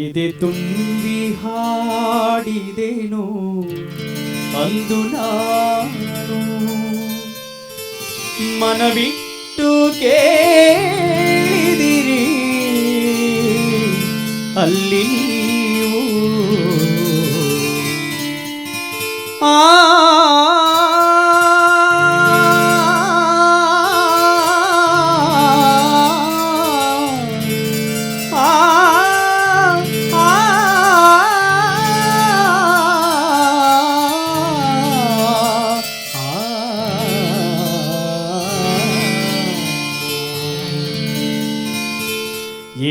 ಎದೆ ತುಂಬಿ ಹಾಡಿದೆನು ಅಂದು ನಾನು ಮನವಿಟ್ಟು ಕೇಳಿದಿರಿ. ಅಲ್ಲಿ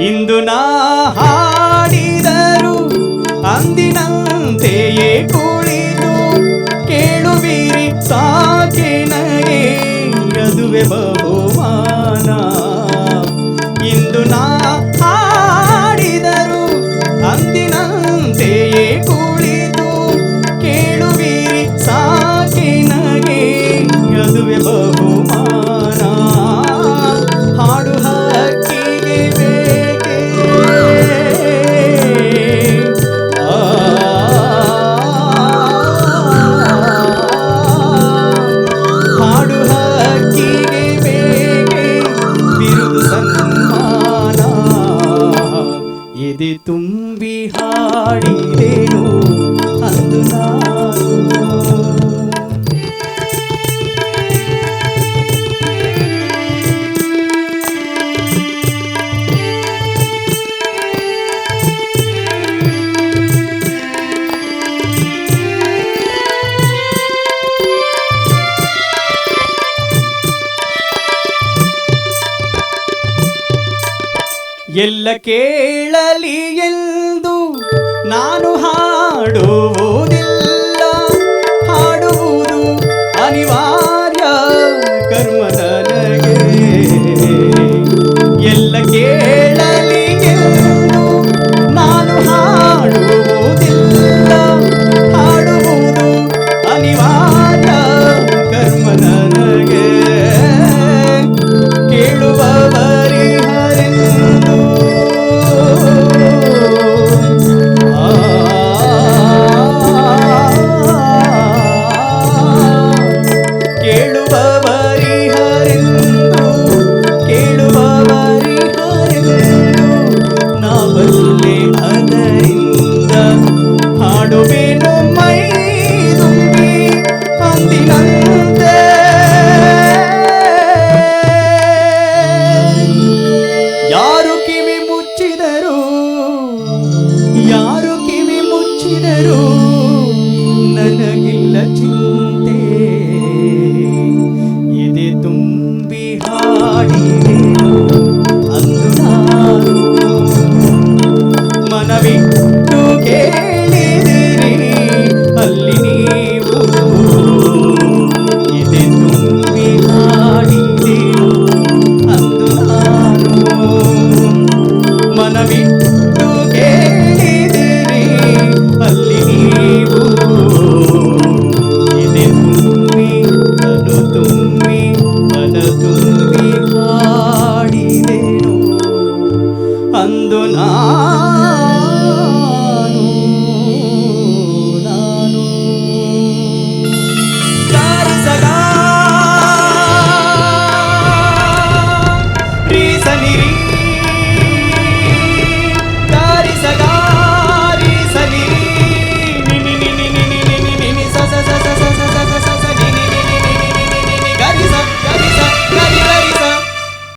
ఇందునా ಎದೆ ತುಂಬಿ ಹಾಡಿದೆನು ಅಂದು ನಾನು ಎಲ್ಲ ಕೇಳಲಿ ಎಂದು ನಾನು ಹಾಡುವುದಿಲ್ಲ. ಹಾಡುವುದು ಅನಿವಾರ್ಯ. ah.